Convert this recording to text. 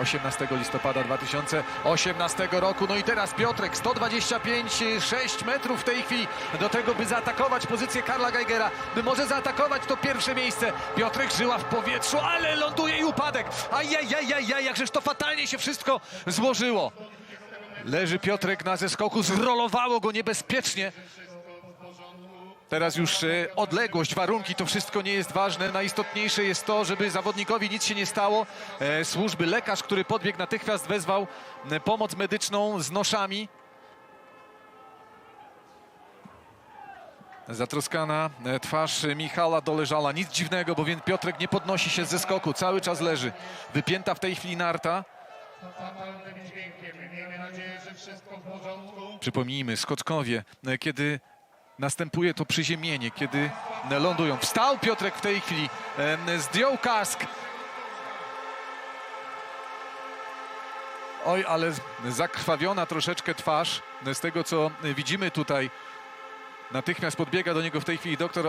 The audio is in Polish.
18 listopada 2018 roku. No i teraz Piotrek 125,6 metrów w tej chwili do tego, by zaatakować pozycję Karla Geigera, by może zaatakować to pierwsze miejsce. Piotrek żyła w powietrzu, ale ląduje i upadek. Ajajajajaj, jakżeż to fatalnie się wszystko złożyło. Leży Piotrek na zeskoku, zrolowało go niebezpiecznie. Teraz już e, odległość, warunki, to wszystko nie jest ważne. Najistotniejsze jest to, żeby zawodnikowi nic się nie stało. E, Służby, lekarz, który podbiegł natychmiast wezwał e, pomoc medyczną z noszami. Zatroskana twarz Michała doleżała. Nic dziwnego, bowiem Piotrek nie podnosi się ze skoku. Cały czas leży. Wypięta w tej chwili narta. Przypomnijmy, skoczkowie, kiedy następuje to przyziemienie, kiedy lądują. Wstał Piotrek w tej chwili, zdjął kask. Oj, ale zakrwawiona troszeczkę twarz. Z tego, co widzimy tutaj, natychmiast podbiega do niego w tej chwili doktor